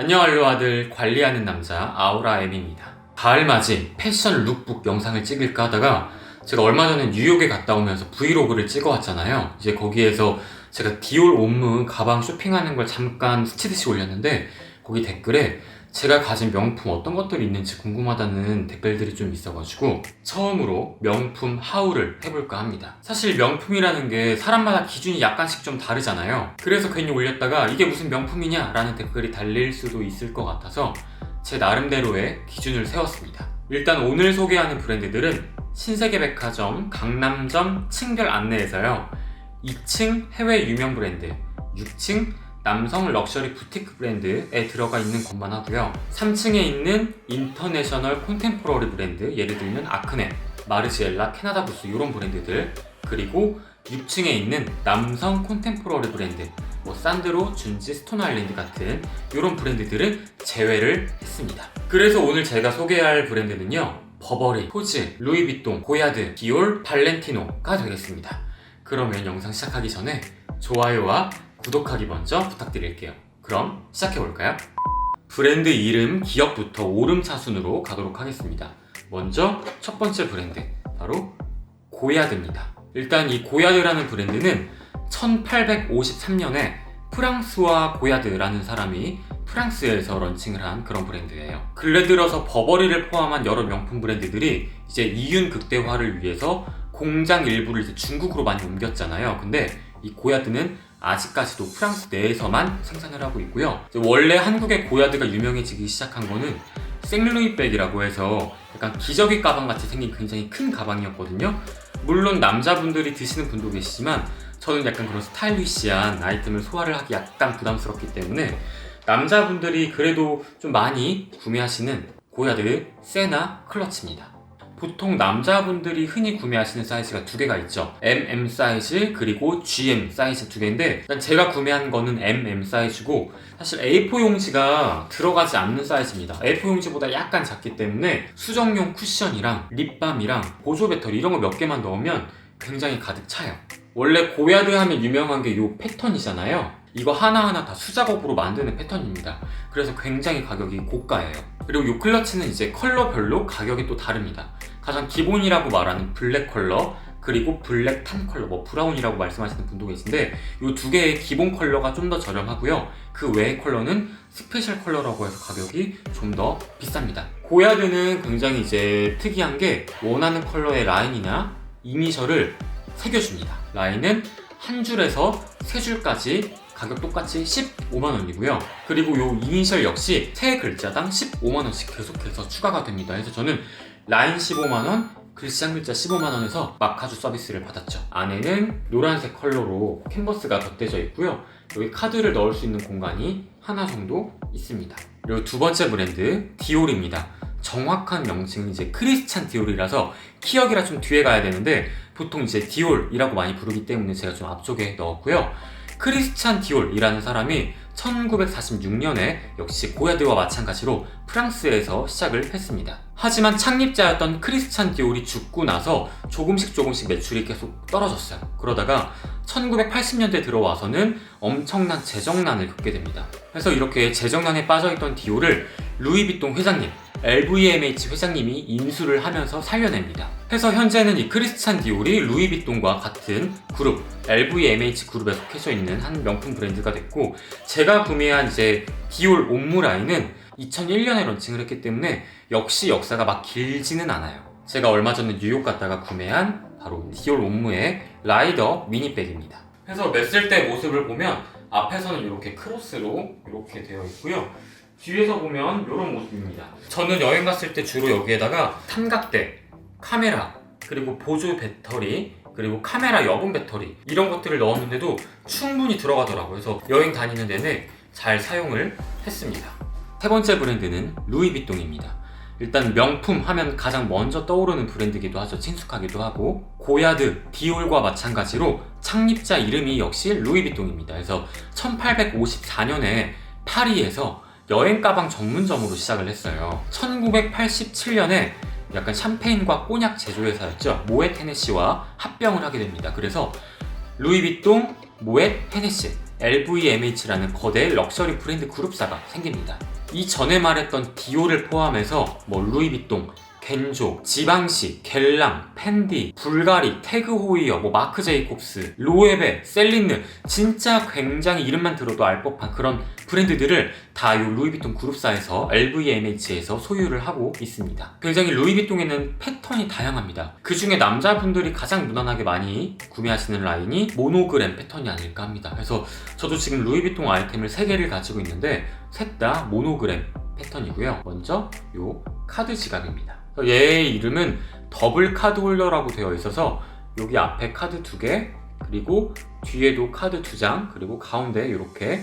안녕 알로 아들 관리하는 남자 아우라 M입니다. 가을맞이 패션 룩북 영상을 찍을까 하다가 제가 얼마 전에 뉴욕에 갔다 오면서 브이로그를 찍어왔잖아요. 이제 거기에서 제가 디올 온문 가방 쇼핑하는 걸 잠깐 스치듯이 올렸는데 거기 댓글에 제가 가진 명품 어떤 것들이 있는지 궁금하다는 댓글들이 좀 있어가지고 처음으로 명품 하울을 해볼까 합니다. 사실 명품이라는 게 사람마다 기준이 약간씩 좀 다르잖아요. 그래서 괜히 올렸다가 이게 무슨 명품이냐 라는 댓글이 달릴 수도 있을 것 같아서 제 나름대로의 기준을 세웠습니다. 일단 오늘 소개하는 브랜드들은 신세계백화점, 강남점, 층별 안내에서요. 2층 해외 유명 브랜드, 6층 남성 럭셔리 부티크 브랜드에 들어가 있는 것만 하고요. 3층에 있는 인터내셔널 콘템포러리 브랜드, 예를 들면 아크네, 마르지엘라, 캐나다 부스 이런 브랜드들 그리고 6층에 있는 남성 콘템포러리 브랜드, 뭐 산드로, 준지, 스톤 아일랜드 같은 이런 브랜드들은 제외를 했습니다. 그래서 오늘 제가 소개할 브랜드는요. 버버리, 포즈, 루이비통, 고야드, 디올, 발렌티노가 되겠습니다. 그러면 영상 시작하기 전에 좋아요와 구독하기 먼저 부탁드릴게요. 그럼 시작해볼까요? 브랜드 이름, 기억부터 오름차순으로 가도록 하겠습니다. 먼저 첫 번째 브랜드, 바로 고야드입니다. 일단 이 고야드라는 브랜드는 1853년에 프랑스와 고야드라는 사람이 프랑스에서 런칭을 한 그런 브랜드예요. 근래 들어서 버버리를 포함한 여러 명품 브랜드들이 이제 이윤 극대화를 위해서 공장 일부를 이제 중국으로 많이 옮겼잖아요. 근데 이 고야드는 아직까지도 프랑스 내에서만 생산을 하고 있고요. 원래 한국의 고야드가 유명해지기 시작한 거는 생루이백이라고 해서 약간 기저귀 가방 같이 생긴 굉장히 큰 가방이었거든요. 물론 남자분들이 드시는 분도 계시지만 저는 약간 그런 스타일리시한 아이템을 소화를 하기 약간 부담스럽기 때문에 남자분들이 그래도 좀 많이 구매하시는 고야드 세나 클러치입니다. 보통 남자분들이 흔히 구매하시는 사이즈가 두 개가 있죠. MM 사이즈 그리고 GM 사이즈 두 개인데 일단 제가 구매한 거는 MM 사이즈고 사실 A4 용지가 들어가지 않는 사이즈입니다. A4 용지보다 약간 작기 때문에 수정용 쿠션이랑 립밤이랑 보조 배터리 이런 거 몇 개만 넣으면 굉장히 가득 차요. 원래 고야드 하면 유명한 게 이 패턴이잖아요. 이거 하나하나 다 수작업으로 만드는 패턴입니다. 그래서 굉장히 가격이 고가예요. 그리고 이 클러치는 이제 컬러별로 가격이 또 다릅니다. 가장 기본이라고 말하는 블랙 컬러, 그리고 블랙 탄 컬러, 뭐 브라운이라고 말씀하시는 분도 계신데 이 두 개의 기본 컬러가 좀 더 저렴하고요. 그 외의 컬러는 스페셜 컬러라고 해서 가격이 좀 더 비쌉니다. 고야드는 굉장히 이제 특이한 게 원하는 컬러의 라인이나 이니셜을 새겨줍니다. 라인은 한 줄에서 세 줄까지 가격 똑같이 15만원이고요. 그리고 이 이니셜 역시 세 글자당 15만원씩 계속해서 추가가 됩니다. 그래서 저는 라인 15만원, 글씨 한 글자 15만원에서 마카주 서비스를 받았죠. 안에는 노란색 컬러로 캔버스가 덧대져 있고요. 여기 카드를 넣을 수 있는 공간이 하나 정도 있습니다. 그리고 두 번째 브랜드, 디올입니다. 정확한 명칭은 이제 크리스찬 디올이라서 키역이라 좀 뒤에 가야 되는데 보통 이제 디올이라고 많이 부르기 때문에 제가 좀 앞쪽에 넣었고요. 크리스찬 디올이라는 사람이 1946년에 역시 고야드와 마찬가지로 프랑스에서 시작을 했습니다. 하지만 창립자였던 크리스찬 디올이 죽고 나서 조금씩 조금씩 매출이 계속 떨어졌어요. 그러다가 1980년대 들어와서는 엄청난 재정난을 겪게 됩니다. 그래서 이렇게 재정난에 빠져있던 디올을 루이비통 회장님, LVMH 회장님이 인수를 하면서 살려냅니다. 그래서 현재는 이 크리스찬 디올이 루이비통과 같은 그룹 LVMH 그룹에 속해져 있는 한 명품 브랜드가 됐고 제가 구매한 이제 디올 옴무 라인은 2001년에 런칭을 했기 때문에 역시 역사가 막 길지는 않아요. 제가 얼마 전에 뉴욕 갔다가 구매한 바로 디올 옴무의 라이더 미니백입니다. 그래서 맸을 때 모습을 보면 앞에서는 이렇게 크로스로 이렇게 되어 있고요. 뒤에서 보면 이런 모습입니다. 저는 여행 갔을 때 주로 여기에다가 삼각대, 카메라, 그리고 보조 배터리, 그리고 카메라 여분 배터리 이런 것들을 넣었는데도 충분히 들어가더라고요. 그래서 여행 다니는 내내 잘 사용을 했습니다. 세 번째 브랜드는 루이비통입니다. 일단 명품 하면 가장 먼저 떠오르는 브랜드기도 하죠. 친숙하기도 하고 고야드, 디올과 마찬가지로 창립자 이름이 역시 루이비통입니다. 그래서 1854년에 파리에서 여행 가방 전문점으로 시작을 했어요. 1987년에 약간 샴페인과 꼬냑 제조회사였죠. 모에 테네시와 합병을 하게 됩니다. 그래서 루이비통, 모에 테네시 LVMH라는 거대 럭셔리 브랜드 그룹사가 생깁니다. 이 전에 말했던 디오를 포함해서 뭐 루이비통, 겐조, 지방시, 겔랑, 펜디, 불가리, 태그호이어, 뭐 마크 제이콥스, 로에베, 셀린느 진짜 굉장히 이름만 들어도 알 법한 그런 브랜드들을 다 이 루이비통 그룹사에서 LVMH에서 소유를 하고 있습니다. 굉장히 루이비통에는 패턴이 다양합니다. 그 중에 남자분들이 가장 무난하게 많이 구매하시는 라인이 모노그램 패턴이 아닐까 합니다. 그래서 저도 지금 루이비통 아이템을 3개를 가지고 있는데 셋 다 모노그램 패턴이고요. 먼저 요 카드 지갑입니다. 얘의 이름은 더블 카드 홀더라고 되어 있어서 여기 앞에 카드 두 개, 그리고 뒤에도 카드 두 장, 그리고 가운데 이렇게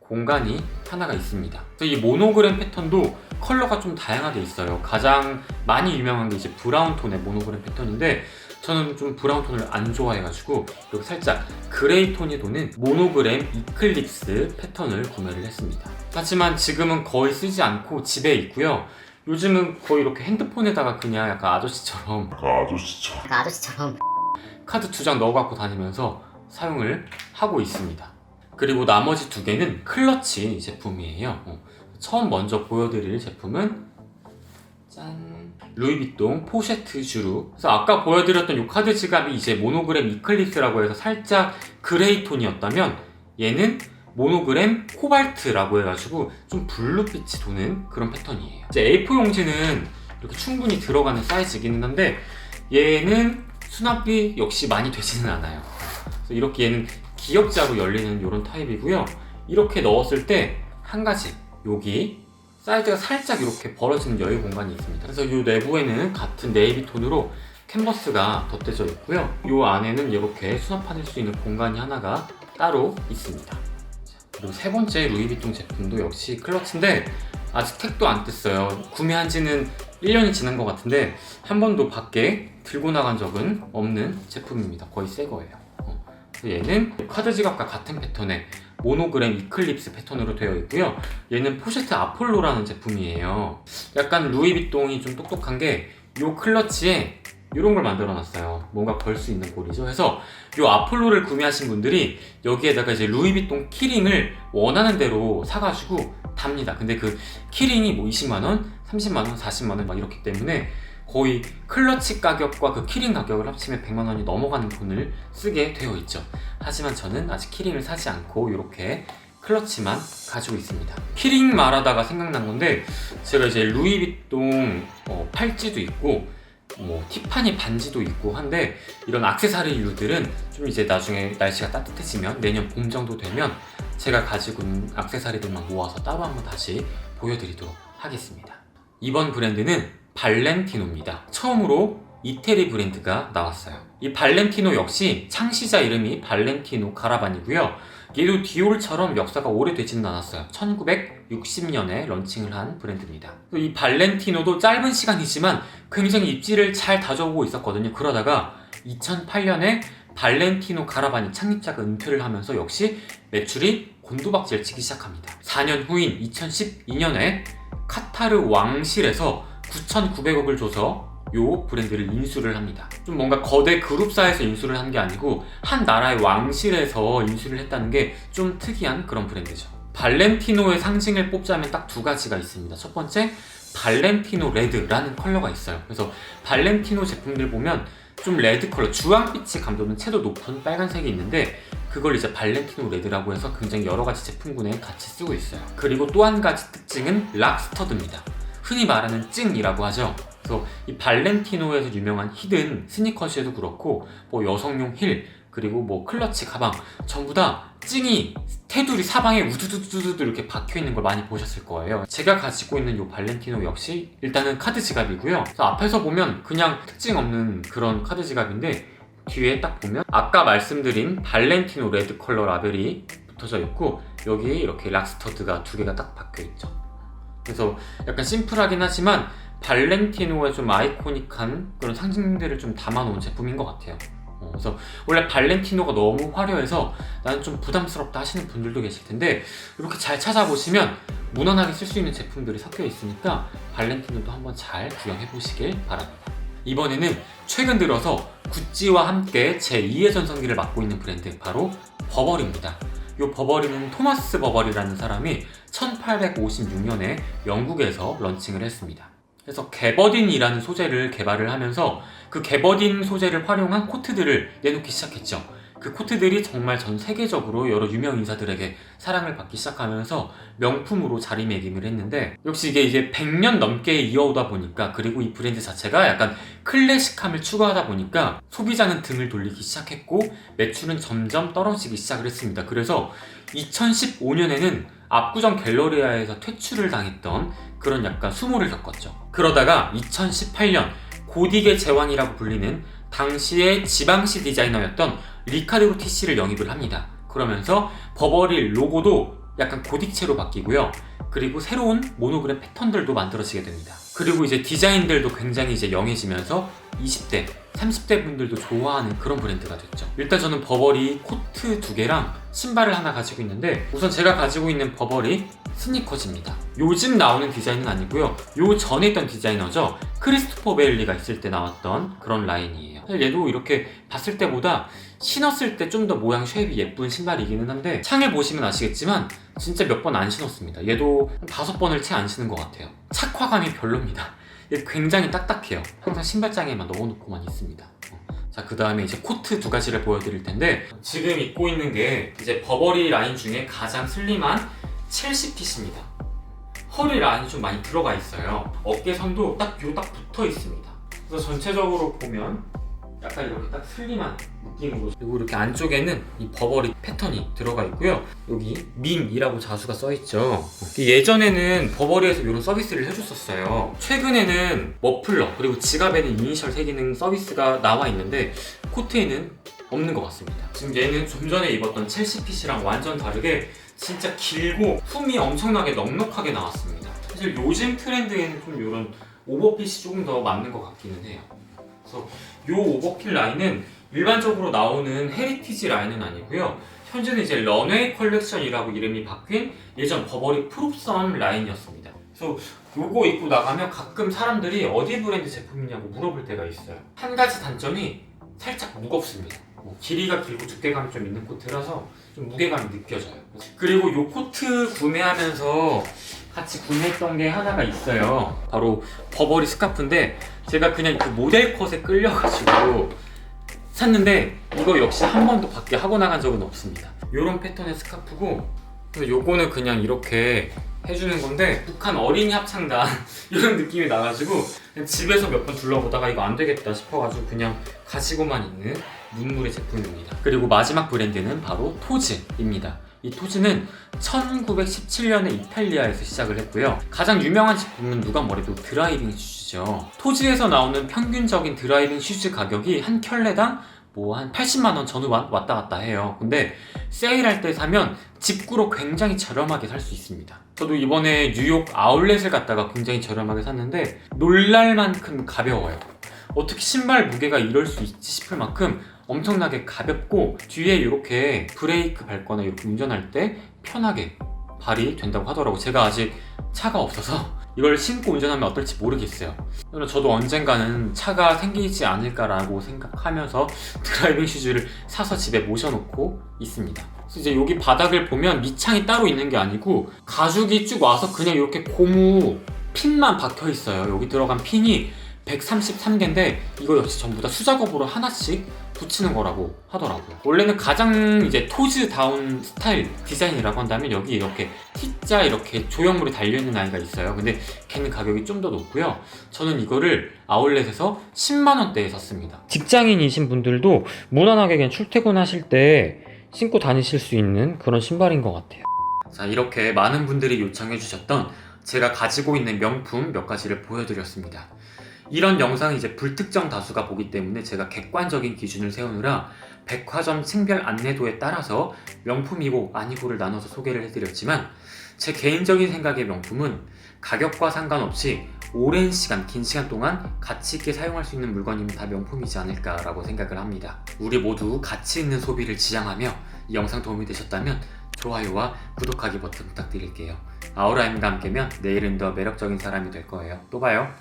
공간이 하나가 있습니다. 그래서 이 모노그램 패턴도 컬러가 좀 다양하게 있어요. 가장 많이 유명한 게 이제 브라운 톤의 모노그램 패턴인데 저는 좀 브라운 톤을 안 좋아해가지고 이렇게 살짝 그레이 톤이 도는 모노그램 이클립스 패턴을 구매를 했습니다. 하지만 지금은 거의 쓰지 않고 집에 있고요. 요즘은 거의 이렇게 핸드폰에다가 그냥 약간 아저씨처럼 그 아저씨처럼 그 아저씨처럼 카드 두 장 넣어 갖고 다니면서 사용을 하고 있습니다. 그리고 나머지 두 개는 클러치 제품이에요. 어, 처음 먼저 보여드릴 제품은 짠 루이비통 포셰트 주루. 그래서 아까 보여드렸던 이 카드 지갑이 이제 모노그램 이클립스라고 해서 살짝 그레이 톤이었다면 얘는 모노그램 코발트라고 해가지고 좀 블루빛이 도는 그런 패턴이에요. 이제 A4 용지는 이렇게 충분히 들어가는 사이즈이긴 한데 얘는 수납이 역시 많이 되지는 않아요. 그래서 이렇게 얘는 기역자로 열리는 이런 타입이고요. 이렇게 넣었을 때 한 가지 여기 사이즈가 살짝 이렇게 벌어지는 여유 공간이 있습니다. 그래서 이 내부에는 같은 네이비 톤으로 캔버스가 덧대져 있고요. 이 안에는 이렇게 수납할 수 있는 공간이 하나가 따로 있습니다. 자, 그리고 세 번째 루이비통 제품도 역시 클러치인데 아직 택도 안 뗐어요. 구매한 지는 1년이 지난 것 같은데 한 번도 밖에 들고 나간 적은 없는 제품입니다. 거의 새 거예요. 어. 얘는 카드 지갑과 같은 패턴의 모노그램 이클립스 패턴으로 되어 있고요. 얘는 포쉐트 아폴로라는 제품이에요. 약간 루이비통이 좀 똑똑한 게 이 클러치에 이런 걸 만들어 놨어요. 뭔가 걸 수 있는 볼이죠. 그래서 이 아폴로를 구매하신 분들이 여기에다가 이제 루이비통 키링을 원하는 대로 사가지고 답니다. 근데 그 키링이 뭐 20만원, 30만원, 40만원 막 이렇기 때문에 거의 클러치 가격과 그 키링 가격을 합치면 100만 원이 넘어가는 돈을 쓰게 되어 있죠. 하지만 저는 아직 키링을 사지 않고 이렇게 클러치만 가지고 있습니다. 키링 말하다가 생각난 건데 제가 이제 루이비통 어, 팔찌도 있고 뭐 티파니 반지도 있고 한데 이런 악세사리류들은 좀 이제 나중에 날씨가 따뜻해지면 내년 봄 정도 되면 제가 가지고 있는 악세사리들만 모아서 따로 한번 다시 보여드리도록 하겠습니다. 이번 브랜드는 발렌티노입니다. 처음으로 이태리 브랜드가 나왔어요. 이 발렌티노 역시 창시자 이름이 발렌티노 가라반이고요. 얘도 디올처럼 역사가 오래되지는 않았어요. 1960년에 런칭을 한 브랜드입니다. 이 발렌티노도 짧은 시간이지만 굉장히 입지를 잘 다져오고 있었거든요. 그러다가 2008년에 발렌티노 가라반이 창립자가 은퇴를 하면서 역시 매출이 곤두박질 치기 시작합니다. 4년 후인 2012년에 카타르 왕실에서 9,900억을 줘서 요 브랜드를 인수를 합니다. 좀 뭔가 거대 그룹사에서 인수를 한 게 아니고 한 나라의 왕실에서 인수를 했다는 게 좀 특이한 그런 브랜드죠. 발렌티노의 상징을 뽑자면 딱 두 가지가 있습니다. 첫 번째, 발렌티노 레드라는 컬러가 있어요. 그래서 발렌티노 제품들 보면 좀 레드 컬러, 주황빛이 감도는 채도 높은 빨간색이 있는데 그걸 이제 발렌티노 레드라고 해서 굉장히 여러 가지 제품군에 같이 쓰고 있어요. 그리고 또 한 가지 특징은 락스터드입니다. 흔히 말하는 찡이라고 하죠. 그래서 이 발렌티노에서 유명한 히든 스니커즈에도 그렇고 뭐 여성용 힐 그리고 뭐 클러치 가방 전부 다 찡이 테두리 사방에 우두두두두 이렇게 박혀 있는 걸 많이 보셨을 거예요. 제가 가지고 있는 이 발렌티노 역시 일단은 카드 지갑이고요. 앞에서 보면 그냥 특징 없는 그런 카드 지갑인데 뒤에 딱 보면 아까 말씀드린 발렌티노 레드 컬러 라벨이 붙어져 있고 여기에 이렇게 락스터드가 두 개가 딱 박혀 있죠. 그래서 약간 심플하긴 하지만 발렌티노의 좀 아이코닉한 그런 상징들을 좀 담아놓은 제품인 것 같아요. 어, 그래서 원래 발렌티노가 너무 화려해서 나는 좀 부담스럽다 하시는 분들도 계실 텐데 이렇게 잘 찾아보시면 무난하게 쓸 수 있는 제품들이 섞여 있으니까 발렌티노도 한번 잘 구경해 보시길 바랍니다. 이번에는 최근 들어서 구찌와 함께 제2의 전성기를 맡고 있는 브랜드 바로 버버리입니다. 이이 버버리는 토마스 버버리라는 사람이 1856년에 영국에서 런칭을 했습니다. 그래서 개버딘이라는 소재를 개발을 하면서 그 개버딘 소재를 활용한 코트들을 내놓기 시작했죠. 그 코트들이 정말 전 세계적으로 여러 유명 인사들에게 사랑을 받기 시작하면서 명품으로 자리매김을 했는데 역시 이게 이제 100년 넘게 이어오다 보니까 그리고 이 브랜드 자체가 약간 클래식함을 추구하다 보니까 소비자는 등을 돌리기 시작했고 매출은 점점 떨어지기 시작을 했습니다. 그래서 2015년에는 압구정 갤러리아에서 퇴출을 당했던 그런 약간 수모를 겪었죠. 그러다가 2018년 고딕의 제왕이라고 불리는 당시의 지방시 디자이너였던 리카르도 티시를 영입을 합니다. 그러면서 버버리 로고도 약간 고딕체로 바뀌고요. 그리고 새로운 모노그램 패턴들도 만들어지게 됩니다. 그리고 이제 디자인들도 굉장히 이제 영해지면서 20대, 30대 분들도 좋아하는 그런 브랜드가 됐죠. 일단 저는 버버리 코트 두 개랑 신발을 하나 가지고 있는데 우선 제가 가지고 있는 버버리 스니커즈입니다. 요즘 나오는 디자인은 아니고요. 요 전에 있던 디자이너죠. 크리스토퍼 베일리가 있을 때 나왔던 그런 라인이에요. 얘도 이렇게 봤을 때보다 신었을 때 좀 더 모양 쉐입이 예쁜 신발이기는 한데 창에 보시면 아시겠지만 진짜 몇 번 안 신었습니다. 얘도 한 다섯 번을 채 안 신은 것 같아요. 착화감이 별로입니다. 얘 굉장히 딱딱해요. 항상 신발장에만 넣어놓고만 있습니다. 어. 자, 그 다음에 이제 코트 두 가지를 보여드릴 텐데 지금 입고 있는 게 이제 버버리 라인 중에 가장 슬림한 첼시 핏입니다. 허리 라인이 좀 많이 들어가 있어요. 어깨선도 딱 요 딱 붙어 있습니다. 그래서 전체적으로 보면 약간 이렇게 딱 슬림한 느낌으로 그리고 이렇게 안쪽에는 이 버버리 패턴이 들어가 있고요. 여기 민이라고 자수가 써 있죠. 예전에는 버버리에서 이런 서비스를 해줬었어요. 최근에는 머플러 그리고 지갑에는 이니셜 새기는 서비스가 나와 있는데 코트에는 없는 것 같습니다. 지금 얘는 좀 전에 입었던 첼시 핏이랑 완전 다르게 진짜 길고 품이 엄청나게 넉넉하게 나왔습니다. 사실 요즘 트렌드에는 좀 이런 오버핏이 조금 더 맞는 것 같기는 해요. 그래서 요 오버핏 라인은 일반적으로 나오는 헤리티지 라인은 아니고요. 현재는 이제 런웨이 컬렉션이라고 이름이 바뀐 예전 버버리 프롭섬 라인이었습니다. 그래서 요거 입고 나가면 가끔 사람들이 어디 브랜드 제품이냐고 물어볼 때가 있어요. 한 가지 단점이 살짝 무겁습니다. 뭐 길이가 길고 두께감이 좀 있는 코트라서 좀 무게감이 느껴져요. 그리고 요 코트 구매하면서 같이 구매했던 게 하나가 있어요. 바로 버버리 스카프인데 제가 그냥 그 모델 컷에 끌려가지고 샀는데 이거 역시 한 번도 밖에 하고 나간 적은 없습니다. 요런 패턴의 스카프고 그래서 요거는 그냥 이렇게 해주는 건데 북한 어린이 합창단 이런 느낌이 나가지고 집에서 몇 번 둘러보다가 이거 안 되겠다 싶어가지고 그냥 가지고만 있는 문물의 제품입니다. 그리고 마지막 브랜드는 바로 토즈입니다. 이 토즈는 1917년에 이탈리아에서 시작을 했고요. 가장 유명한 제품은 누가 뭐래도 드라이빙 슈즈죠. 토즈에서 나오는 평균적인 드라이빙 슈즈 가격이 한 켤레당 뭐 한 80만 원 전후반 왔다 갔다 해요. 근데 세일할 때 사면 직구로 굉장히 저렴하게 살 수 있습니다. 저도 이번에 뉴욕 아울렛을 갔다가 굉장히 저렴하게 샀는데 놀랄 만큼 가벼워요. 어떻게 신발 무게가 이럴 수 있지 싶을 만큼 엄청나게 가볍고 뒤에 이렇게 브레이크 밟거나 이렇게 운전할 때 편하게 발이 된다고 하더라고. 제가 아직 차가 없어서 이걸 신고 운전하면 어떨지 모르겠어요. 저도 언젠가는 차가 생기지 않을까라고 생각하면서 드라이빙 슈즈를 사서 집에 모셔놓고 있습니다. 그래서 이제 여기 바닥을 보면 밑창이 따로 있는 게 아니고 가죽이 쭉 와서 그냥 이렇게 고무 핀만 박혀 있어요. 여기 들어간 핀이 133개인데 이거 역시 전부 다 수작업으로 하나씩 붙이는 거라고 하더라고요. 원래는 가장 이제 토즈다운 스타일 디자인이라고 한다면 여기 이렇게 T자 이렇게 조형물이 달려있는 아이가 있어요. 근데 걔는 가격이 좀 더 높고요. 저는 이거를 아울렛에서 10만 원대에 샀습니다. 직장인이신 분들도 무난하게 그냥 출퇴근하실 때 신고 다니실 수 있는 그런 신발인 것 같아요. 자 이렇게 많은 분들이 요청해 주셨던 제가 가지고 있는 명품 몇 가지를 보여드렸습니다. 이런 영상이 이제 불특정 다수가 보기 때문에 제가 객관적인 기준을 세우느라 백화점 층별 안내도에 따라서 명품이고 아니고를 나눠서 소개를 해드렸지만 제 개인적인 생각의 명품은 가격과 상관없이 오랜 시간, 긴 시간 동안 가치 있게 사용할 수 있는 물건이면 다 명품이지 않을까라고 생각을 합니다. 우리 모두 가치 있는 소비를 지향하며 이 영상 도움이 되셨다면 좋아요와 구독하기 버튼 부탁드릴게요. 아우라임과 함께면 내일은 더 매력적인 사람이 될 거예요. 또 봐요.